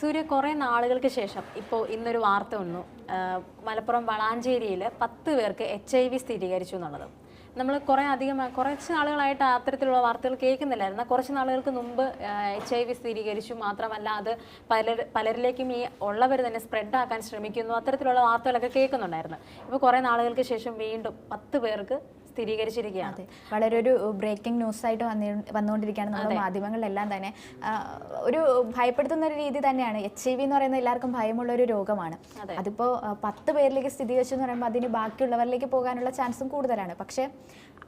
സൂര്യ കുറേ നാളുകൾക്ക് ശേഷം ഇപ്പോൾ ഇന്നൊരു വാർത്ത വന്നു. മലപ്പുറം വളാഞ്ചേരിയിൽ പത്ത് പേർക്ക് എച്ച് ഐ വി സ്ഥിരീകരിച്ചു എന്നുള്ളത്. നമ്മൾ കുറേ അധികം കുറച്ച് നാളുകളായിട്ട് അത്തരത്തിലുള്ള വാർത്തകൾ കേൾക്കുന്നില്ലായിരുന്നു. കുറച്ച് നാളുകൾക്ക് മുമ്പ് എച്ച് ഐ വി സ്ഥിരീകരിച്ചു. മാത്രമല്ല അത് പലർ പലരിലേക്കും ഈ ഉള്ളവർ തന്നെ സ്പ്രെഡ് ആക്കാൻ ശ്രമിക്കുന്നു. അത്തരത്തിലുള്ള വാർത്തകളൊക്കെ കേൾക്കുന്നുണ്ടായിരുന്നു. ഇപ്പോൾ കുറേ നാളുകൾക്ക് ശേഷം വീണ്ടും പത്ത് പേർക്ക് സ്ഥിരീകരിച്ചിരിക്കുകയാണ്. വളരെ ഒരു ബ്രേക്കിംഗ് ന്യൂസ് ആയിട്ട് വന്നി വന്നുകൊണ്ടിരിക്കുകയാണ് നമ്മുടെ മാധ്യമങ്ങളിലെല്ലാം തന്നെ. ഒരു ഭയപ്പെടുത്തുന്ന ഒരു രീതി തന്നെയാണ്. എച്ച് ഐ വി എന്ന് പറയുന്നത് എല്ലാവർക്കും ഭയമുള്ള ഒരു രോഗമാണ്. അതിപ്പോ അതിപ്പോൾ പത്ത് പേരിലേക്ക് സ്ഥിരീകരിച്ചു എന്ന് പറയുമ്പോൾ അതിന് ബാക്കിയുള്ളവരിലേക്ക് പോകാനുള്ള ചാൻസും കൂടുതലാണ്. പക്ഷേ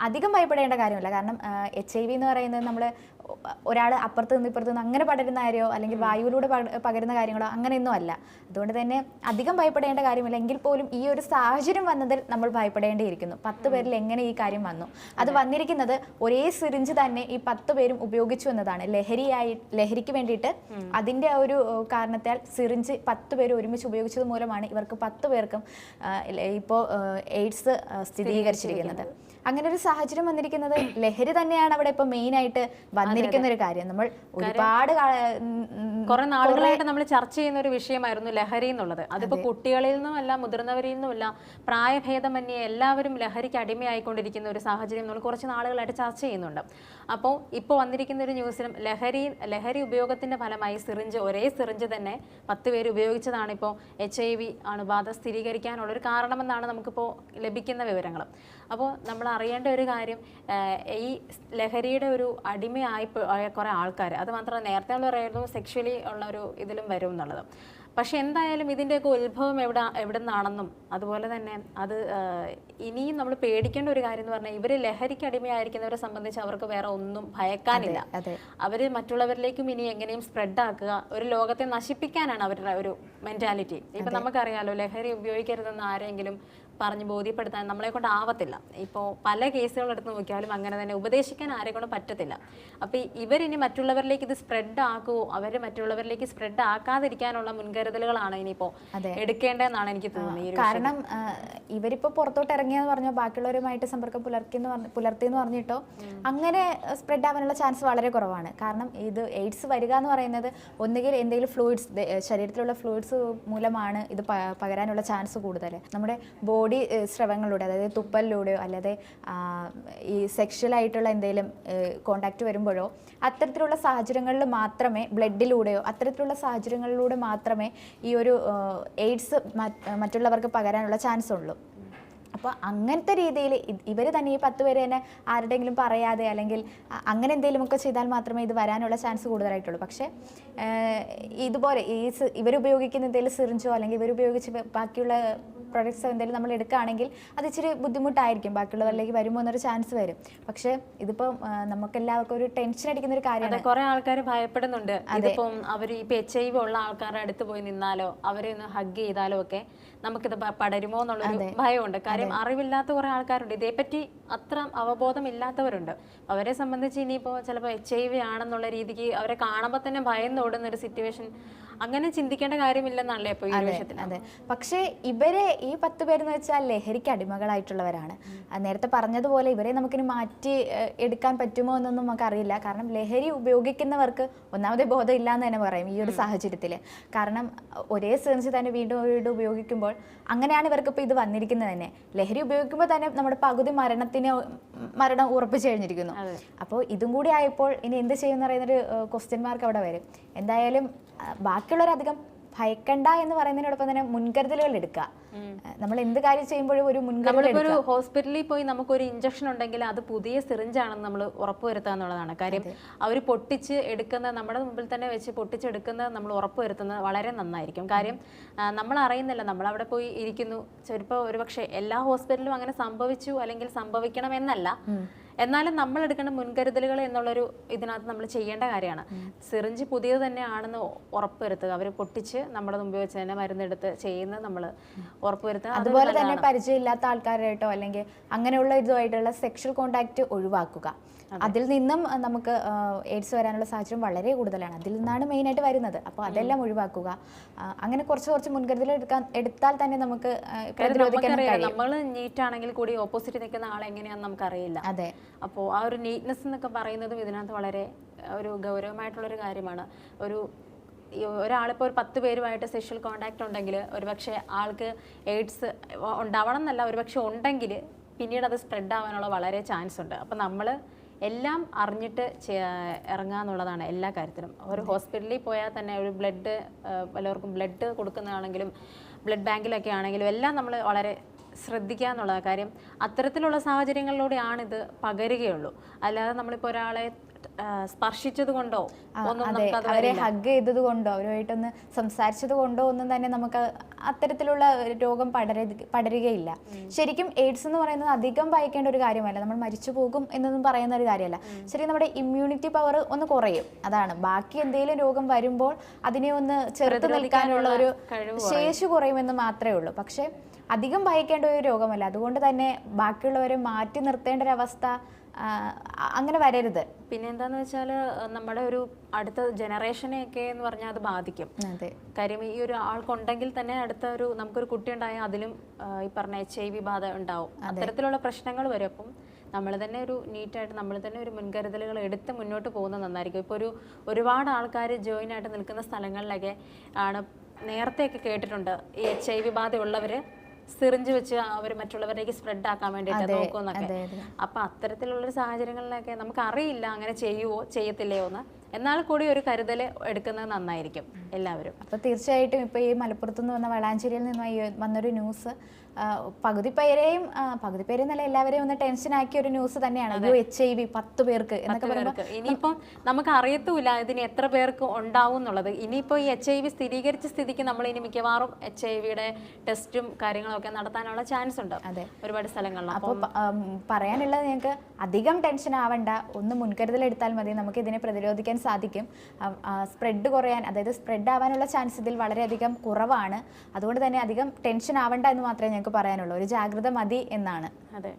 അധികം ഭയപ്പെടേണ്ട കാര്യമില്ല. കാരണം എച്ച് ഐ വി എന്ന് പറയുന്നത് നമ്മൾ ഒരാൾ അപ്പുറത്ത് നിന്ന് ഇപ്പുറത്ത് നിന്ന് അങ്ങനെ പടരുന്ന കാര്യമോ അല്ലെങ്കിൽ വായുവിലൂടെ പകരുന്ന കാര്യങ്ങളോ അങ്ങനെയൊന്നും അല്ല. അതുകൊണ്ട് തന്നെ അധികം ഭയപ്പെടേണ്ട കാര്യമില്ല. എങ്കിൽ പോലും ഈ ഒരു സാഹചര്യം വന്നതിൽ നമ്മൾ ഭയപ്പെടേണ്ടിയിരിക്കുന്നു. പത്ത് പേരിൽ എങ്ങനെ ഈ കാര്യം വന്നു? അത് വന്നിരിക്കുന്നത് ഒരേ സിറിഞ്ച് തന്നെ ഈ പത്ത് പേരും ഉപയോഗിച്ചു എന്നതാണ്. ലഹരിയായി ലഹരിക്ക് വേണ്ടിയിട്ട് അതിന്റെ ആ ഒരു കാരണത്താൽ സിറിഞ്ച് പത്ത് പേര് ഒരുമിച്ച് ഉപയോഗിച്ചത് മൂലമാണ് ഇവർക്ക് പത്ത് പേർക്കും ഇപ്പോൾ എയ്ഡ്സ് സ്ഥിരീകരിച്ചിരിക്കുന്നത്. അങ്ങനെ ഒരു സാഹചര്യം വന്നിരിക്കുന്നത്. ലഹരി തന്നെയാണ് അവിടെ ഇപ്പൊ മെയിൻ ആയിട്ട് വന്നിരിക്കുന്ന ഒരു കാര്യം. നമ്മൾ ഒരുപാട് കുറെ നാളുകളായിട്ട് നമ്മൾ ചർച്ച ചെയ്യുന്ന ഒരു വിഷയമായിരുന്നു ലഹരി എന്നുള്ളത്. അതിപ്പോ കുട്ടികളിൽ നിന്നുമല്ല മുതിർന്നവരിൽ നിന്നുമല്ല പ്രായഭേദമന്യേ എല്ലാവരും ലഹരിക്ക് അടിമയായിക്കൊണ്ടിരിക്കുന്ന ഒരു സാഹചര്യം നമ്മൾ കുറച്ച് നാളുകളായിട്ട് ചർച്ച ചെയ്യുന്നുണ്ട്. അപ്പോൾ ഇപ്പോൾ വന്നിരിക്കുന്ന ഒരു ന്യൂസിലും ലഹരി ലഹരി ഉപയോഗത്തിന്റെ ഫലമായി സിറിഞ്ച് ഒരേ സിറിഞ്ച് തന്നെ പത്ത് പേര് ഉപയോഗിച്ചതാണ് ഇപ്പോൾ എച്ച് ഐ വി അണുബാധ സ്ഥിരീകരിക്കാനുള്ള ഒരു കാരണമെന്നാണ് നമുക്കിപ്പോൾ ലഭിക്കുന്ന വിവരങ്ങൾ. അപ്പോൾ നമ്മൾ അറിയേണ്ട ഒരു കാര്യം ഈ ലഹരിയുടെ ഒരു അടിമയായി കുറേ ആൾക്കാർ അത് മാത്രമല്ല നേരത്തെ നമ്മൾ പറയായിരുന്നു സെക്ഷലി ഉള്ള ഒരു ഇതിലും വരും എന്നുള്ളത്. പക്ഷെ എന്തായാലും ഇതിന്റെയൊക്കെ ഉത്ഭവം എവിടെ എവിടെ നിന്നാണെന്നും അതുപോലെ തന്നെ അത് ഇനിയും നമ്മൾ പേടിക്കേണ്ട ഒരു കാര്യം എന്ന് പറഞ്ഞാൽ ഇവർ ലഹരിക്ക് അടിമയായിരിക്കുന്നവരെ സംബന്ധിച്ച് അവർക്ക് വേറെ ഒന്നും ഭയക്കാനില്ല. അവർ മറ്റുള്ളവരിലേക്കും ഇനി എങ്ങനെയും സ്പ്രെഡ് ആക്കുക ഒരു ലോകത്തെ നശിപ്പിക്കാനാണ് അവരുടെ ഒരു മെന്റാലിറ്റി ഇപ്പൊ നമുക്കറിയാലോ ലഹരി ഉപയോഗിക്കരുതെന്ന് ആരെങ്കിലും പറഞ്ഞ് ബോധ്യപ്പെടുത്താൻ നമ്മളെ കൊണ്ട് ആവത്തില്ല. ഇപ്പോൾ പല കേസുകൾ എടുത്ത് നോക്കിയാലും അങ്ങനെ തന്നെ ഉപദേശിക്കാൻ ആരെ കൊണ്ടും പറ്റത്തില്ല. അപ്പൊ ഈ ഇവരിനി മറ്റുള്ളവരിലേക്ക് ഇത് സ്പ്രെഡ് ആക്കുവോ? അവർ മറ്റുള്ളവരിലേക്ക് സ്പ്രെഡ് ആക്കാതിരിക്കാനുള്ള മുൻകരുതലുകളാണ് ഇനിയിപ്പോൾ. എടുക്കേണ്ടതെന്നാണ് എനിക്ക് തോന്നുന്നത് കാരണം ഇവരിപ്പോൾ ഇവരിപ്പോ പുറത്തോട്ട് ഇറങ്ങിയെന്ന് പറഞ്ഞോ ബാക്കിയുള്ളവരുമായിട്ട് സമ്പർക്കം പുലർത്തിയെന്ന് പറഞ്ഞ പുലർത്തിയെന്ന് പറഞ്ഞിട്ടോ അങ്ങനെ സ്പ്രെഡ് ആവാനുള്ള ചാൻസ് വളരെ കുറവാണ്. കാരണം ഇത് എയ്ഡ്സ് വരിക എന്ന് പറയുന്നത് ഒന്നുകിൽ എന്തെങ്കിലും ഫ്ലൂയിഡ്സ് ശരീരത്തിലുള്ള ഫ്ലൂയിഡ്സ് മൂലമാണ് ഇത് പകരാനുള്ള ചാൻസ് കൂടുതൽ നമ്മുടെ ബോഡി സ്രവങ്ങളിലൂടെ അതായത് തുപ്പലിലൂടെയോ അല്ലാതെ ഈ സെക്ഷലായിട്ടുള്ള എന്തെങ്കിലും കോണ്ടാക്ട് വരുമ്പോഴോ അത്തരത്തിലുള്ള സാഹചര്യങ്ങളിൽ മാത്രമേ ബ്ലഡിലൂടെയോ അത്തരത്തിലുള്ള സാഹചര്യങ്ങളിലൂടെ മാത്രമേ ഈ ഒരു എയ്ഡ്സ് മറ്റുള്ളവർക്ക് പകരാനുള്ള ചാൻസ് ഉള്ളൂ. അപ്പോൾ അങ്ങനത്തെ രീതിയിൽ ഇവർ തന്നെ ഈ പത്ത് പേര് തന്നെ ആരുടെയെങ്കിലും പറയാതെ അല്ലെങ്കിൽ അങ്ങനെ എന്തെങ്കിലുമൊക്കെ ചെയ്താൽ മാത്രമേ ഇത് വരാനുള്ള ചാൻസ് കൂടുതലായിട്ടുള്ളൂ. പക്ഷേ ഇതുപോലെ ഈ ഇവരുപയോഗിക്കുന്ന എന്തെങ്കിലും സിറിഞ്ചോ അല്ലെങ്കിൽ ഇവരുപയോഗിച്ച് ബാക്കിയുള്ള പ്രൊഡക്ട്സോ എന്തെങ്കിലും നമ്മൾ എടുക്കുകയാണെങ്കിൽ അത് ഇച്ചിരി ബുദ്ധിമുട്ടായിരിക്കും. ബാക്കിയുള്ളവരിലേക്ക് വരുമ്പോൾ എന്നൊരു ചാൻസ് വരും. പക്ഷേ ഇതിപ്പോൾ നമുക്ക് നമുക്കെല്ലാവർക്കും ഒരു ടെൻഷൻ അടിക്കുന്ന ഒരു കാര്യമാണ്. കുറെ ആൾക്കാർ ഭയപ്പെടുന്നുണ്ട്. ഇതിപ്പം അവർ ഈ എച്ച് ഐ വി ഉള്ള ആൾക്കാരുടെ അടുത്ത് പോയി നിന്നാലോ അവരെ ഒന്ന് ഹഗ് ചെയ്താലോ ഒക്കെ നമുക്കിത് പടരുമോ എന്നുള്ളൊരു ഭയമുണ്ട്. കാര്യം അറിവില്ലാത്ത കുറെ ആൾക്കാരുണ്ട്. ഇതേപ്പറ്റി അത്ര അവബോധം ഇല്ലാത്തവരുണ്ട് അവരെ സംബന്ധിച്ച് ഇനിയിപ്പോൾ ചിലപ്പോൾ എച്ച് ഐ വി ആണെന്നുള്ള രീതിക്ക് അവരെ കാണുമ്പോൾ തന്നെ ഭയന്നോടുന്ന ഒരു സിറ്റുവേഷൻ അങ്ങനെ ചിന്തിക്കേണ്ട കാര്യമില്ലെന്നല്ലേ ഇപ്പോൾ ഈ അതെ. പക്ഷേ ഇവരെ ഈ പത്ത് പേരെന്ന് വെച്ചാൽ ലഹരിക്ക് അടിമകളായിട്ടുള്ളവരാണ്. നേരത്തെ പറഞ്ഞതുപോലെ ഇവരെ നമുക്കിനി മാറ്റി എടുക്കാൻ പറ്റുമോ എന്നൊന്നും നമുക്കറിയില്ല കാരണം ലഹരി ഉപയോഗിക്കുന്നവർക്ക് ഒന്നാമതേ ബോധം ഇല്ല എന്ന് തന്നെ പറയും ഈ ഒരു സാഹചര്യത്തിൽ കാരണം ഒരേ സെൻസ് തന്നെ വീണ്ടും വീണ്ടും ഉപയോഗിക്കുമ്പോൾ അങ്ങനെയാണ് ഇവർക്ക് ഇപ്പോൾ ഇത് വന്നിരിക്കുന്നത് തന്നെ. ലഹരി ഉപയോഗിക്കുമ്പോൾ തന്നെ നമ്മുടെ പകുതി മരണത്തിന് മരണം ഉറപ്പിച്ചു കഴിഞ്ഞിരിക്കുന്നു. അപ്പോൾ ഇതും കൂടി ആയപ്പോൾ ഇനി എന്ത് ചെയ്യുമെന്ന് പറയുന്നൊരു ക്വസ്റ്റ്യൻ മാർക്ക് അവിടെ വരും. എന്തായാലും ബാക്കിയുള്ളവരധികം ഭയക്കണ്ട എന്ന് പറയുന്നതിനോടൊപ്പം തന്നെ മുൻകരുതലുകൾ എടുക്കുക. നമ്മൾ എന്ത് കാര്യം ചെയ്യുമ്പോഴും ഒരു മുൻകരുതൽ നമ്മളിപ്പോ ഒരു ഹോസ്പിറ്റലിൽ പോയി നമുക്കൊരു ഇഞ്ചക്ഷൻ ഉണ്ടെങ്കിൽ അത് പുതിയ സിറിഞ്ചാണെന്ന് നമ്മൾ ഉറപ്പുവരുത്തുക എന്നുള്ളതാണ്. കാര്യം അവർ പൊട്ടിച്ച് എടുക്കുന്ന നമ്മുടെ മുമ്പിൽ തന്നെ വെച്ച് പൊട്ടിച്ചെടുക്കുന്നത് നമ്മൾ ഉറപ്പുവരുത്തുന്നത് വളരെ നന്നായിരിക്കും. കാര്യം നമ്മൾ അറിയുന്നില്ല. നമ്മൾ അവിടെ പോയി ഇരിക്കുന്നു. ചിലപ്പോൾ ഒരുപക്ഷെ എല്ലാ ഹോസ്പിറ്റലിലും അങ്ങനെ സംഭവിച്ചു അല്ലെങ്കിൽ സംഭവിക്കണമെന്നല്ല എന്നാലും നമ്മൾ എടുക്കേണ്ട മുൻകരുതലുകൾ എന്നുള്ളൊരു ഇതിനകത്ത് നമ്മൾ ചെയ്യേണ്ട കാര്യമാണ്. സിറിഞ്ച് പുതിയത് തന്നെയാണെന്ന് ഉറപ്പുവരുത്തുക. അവർ പൊട്ടിച്ച് നമ്മുടെ മുമ്പിൽ വെച്ച് തന്നെ മരുന്നെടുത്ത് ചെയ്യുന്നത് നമ്മൾ ഉറപ്പുവരുത്തുക. അതുപോലെ തന്നെ. പരിചയമില്ലാത്ത ആൾക്കാരായിട്ടോ അല്ലെങ്കിൽ അങ്ങനെയുള്ള ഇതുമായിട്ടുള്ള സെക്ഷൽ കോണ്ടാക്ട് ഒഴിവാക്കുക. അതിൽ നിന്നും നമുക്ക് എയ്ഡ്സ് വരാനുള്ള സാഹചര്യം വളരെ കൂടുതലാണ്. അതിൽ നിന്നാണ് മെയിനായിട്ട് വരുന്നത്. അപ്പോൾ അതെല്ലാം ഒഴിവാക്കുക. അങ്ങനെ കുറച്ച് കുറച്ച് മുൻകരുതൽ എടുക്കാൻ എടുത്താൽ തന്നെ നമുക്ക് നമ്മൾ നീറ്റ് ആണെങ്കിൽ കൂടി ഓപ്പോസിറ്റ് നിൽക്കുന്ന ആൾ എങ്ങനെയാണെന്ന് നമുക്കറിയില്ല. അതെ. അപ്പോൾ ആ ഒരു നീറ്റ്നെസ് എന്നൊക്കെ പറയുന്നതും ഇതിനകത്ത് വളരെ ഒരു ഗൗരവമായിട്ടുള്ള ഒരു കാര്യമാണ്. ഒരു ഒരാളിപ്പോൾ ഒരു പത്ത് പേരുമായിട്ട് സെക്ഷൽ കോണ്ടാക്ട് ഉണ്ടെങ്കിൽ ഒരുപക്ഷെ ആൾക്ക് എയ്ഡ്സ് ഉണ്ടാവണം എന്നല്ല ഒരുപക്ഷെ ഉണ്ടെങ്കിൽ പിന്നീട് അത് സ്പ്രെഡ് ആവാനുള്ള വളരെ ചാൻസ് ഉണ്ട്. അപ്പം നമ്മൾ എല്ലാം അറിഞ്ഞിട്ട് ഇറങ്ങുക എന്നുള്ളതാണ് എല്ലാ കാര്യത്തിലും. ഒരു ഹോസ്പിറ്റലിൽ പോയാൽ തന്നെ ഒരു ബ്ലഡ് പലർക്കും ബ്ലഡ് കൊടുക്കുന്നതാണെങ്കിലും ബ്ലഡ് ബാങ്കിലൊക്കെ ആണെങ്കിലും എല്ലാം നമ്മൾ വളരെ ശ്രദ്ധിക്കുക എന്നുള്ള കാര്യം. അത്തരത്തിലുള്ള സാഹചര്യങ്ങളിലൂടെയാണ് ഇത് പകരുകയുള്ളൂ. അല്ലാതെ നമ്മളിപ്പോൾ ഒരാളെ സ്പർശിച്ചത് കൊണ്ടോ? അതെ. അവരെ ഹഗ് ചെയ്തത് കൊണ്ടോ? അവരുമായിട്ടൊന്ന് സംസാരിച്ചത് കൊണ്ടോ ഒന്നും തന്നെ നമുക്ക് അത്തരത്തിലുള്ള രോഗം പടര പടരുകയില്ല. ശരിക്കും എയ്ഡ്സ് എന്ന് പറയുന്നത് അധികം ഭയക്കേണ്ട ഒരു കാര്യമല്ല. നമ്മൾ മരിച്ചു പോകും എന്നൊന്നും പറയുന്ന ഒരു കാര്യമല്ല. ശരി നമ്മുടെ ഇമ്മ്യൂണിറ്റി പവർ ഒന്ന് കുറയും. അതാണ്. ബാക്കി എന്തെങ്കിലും രോഗം വരുമ്പോൾ അതിനെ ഒന്ന് ചെറുത്ത് നിൽക്കാനുള്ള ഒരു ശേഷി കുറയുമെന്ന് മാത്രമേ ഉള്ളൂ. പക്ഷേ അധികം ഭയക്കേണ്ട ഒരു രോഗമല്ല. അതുകൊണ്ട് തന്നെ ബാക്കിയുള്ളവരെ മാറ്റി നിർത്തേണ്ട ഒരു അവസ്ഥ അങ്ങനെ വരരുത്. പിന്നെ എന്താന്ന് വെച്ചാൽ നമ്മുടെ ഒരു അടുത്ത ജനറേഷനെയൊക്കെ എന്ന് പറഞ്ഞാൽ അത് ബാധിക്കും. അതെ. കാര്യം ഈ ഒരു ആൾക്കുണ്ടെങ്കിൽ തന്നെ അടുത്ത ഒരു നമുക്കൊരു കുട്ടി ഉണ്ടായാൽ അതിലും ഈ പറഞ്ഞ എച്ച് ഐ വി ബാധ ഉണ്ടാവും. അത്തരത്തിലുള്ള പ്രശ്നങ്ങൾ വരും. അപ്പം നമ്മൾ തന്നെ ഒരു നീറ്റായിട്ട് നമ്മൾ തന്നെ ഒരു മുൻകരുതലുകൾ എടുത്ത് മുന്നോട്ട് പോകുന്നത് നന്നായിരിക്കും. ഇപ്പോൾ ഒരു ഒരുപാട് ആൾക്കാർ ജോയിൻ ആയിട്ട് നിൽക്കുന്ന സ്ഥലങ്ങളിലൊക്കെ ആണ് നേരത്തെയൊക്കെ കേട്ടിട്ടുണ്ട് ഈ എച്ച് ഐ വി ബാധ ഉള്ളവർ സിറിഞ്ച് വെച്ച് അവർ മറ്റുള്ളവരിലേക്ക് സ്പ്രെഡ് ആക്കാൻ വേണ്ടിയിട്ട് നോക്കുമെന്നൊക്കെ അതെ, അതെ. അപ്പൊ അത്തരത്തിലുള്ള സാഹചര്യങ്ങളിലൊക്കെ നമുക്ക് അറിയില്ല അങ്ങനെ ചെയ്യുവോ ചെയ്യത്തില്ലയോ എന്ന് എന്നാൽ കൂടി ഒരു കരുതൽ എടുക്കുന്നത് നന്നായിരിക്കും എല്ലാവരും. അപ്പോൾ തീർച്ചയായിട്ടും ഇപ്പോൾ ഈ മലപ്പുറത്തുനിന്ന് വന്ന വളാഞ്ചേരിയിൽ നിന്ന് വന്നൊരു ന്യൂസ് പകുതി പേരെയും പകുതി പേരെയും നല്ല എല്ലാവരെയും ഒന്ന് ടെൻഷൻ ആക്കിയ ഒരു ന്യൂസ് തന്നെയാണ്. അയ്യോ എച്ച് ഐ വി പത്ത് പേർക്ക് എന്നൊക്കെ പറയുമ്പോൾ ഇനിയിപ്പം നമുക്ക് അറിയത്തൂല ഇതിന് എത്ര പേർക്ക് ഉണ്ടാവും എന്നുള്ളത്. ഇനിയിപ്പോൾ ഈ എച്ച് ഐ വി സ്ഥിരീകരിച്ച സ്ഥിതിക്ക് നമ്മൾ ഇനി മിക്കവാറും എച്ച് ഐ വിയുടെ ടെസ്റ്റും കാര്യങ്ങളൊക്കെ നടത്താനുള്ള ചാൻസ് ഉണ്ട്. അതെ. ഒരുപാട് സ്ഥലങ്ങളിൽ. അപ്പോൾ പറയാനുള്ളത് ഞങ്ങൾക്ക് അധികം ടെൻഷൻ ആവണ്ട. ഒന്ന് മുൻകരുതൽ എടുത്താൽ മതി. നമുക്ക് ഇതിനെ പ്രതിരോധിക്കാൻ സാധിക്കും. സ്പ്രെഡ് കുറയാൻ അതായത് സ്പ്രെഡ് ആവാനുള്ള ചാൻസ് ഇതിൽ വളരെയധികം കുറവാണ്. അതുകൊണ്ട് തന്നെ അധികം ടെൻഷൻ ആവണ്ട എന്ന് മാത്രമേ ഞങ്ങൾക്ക് പറയാനുള്ളൂ. ഒരു ജാഗ്രത മതി എന്നാണ്. അതെ.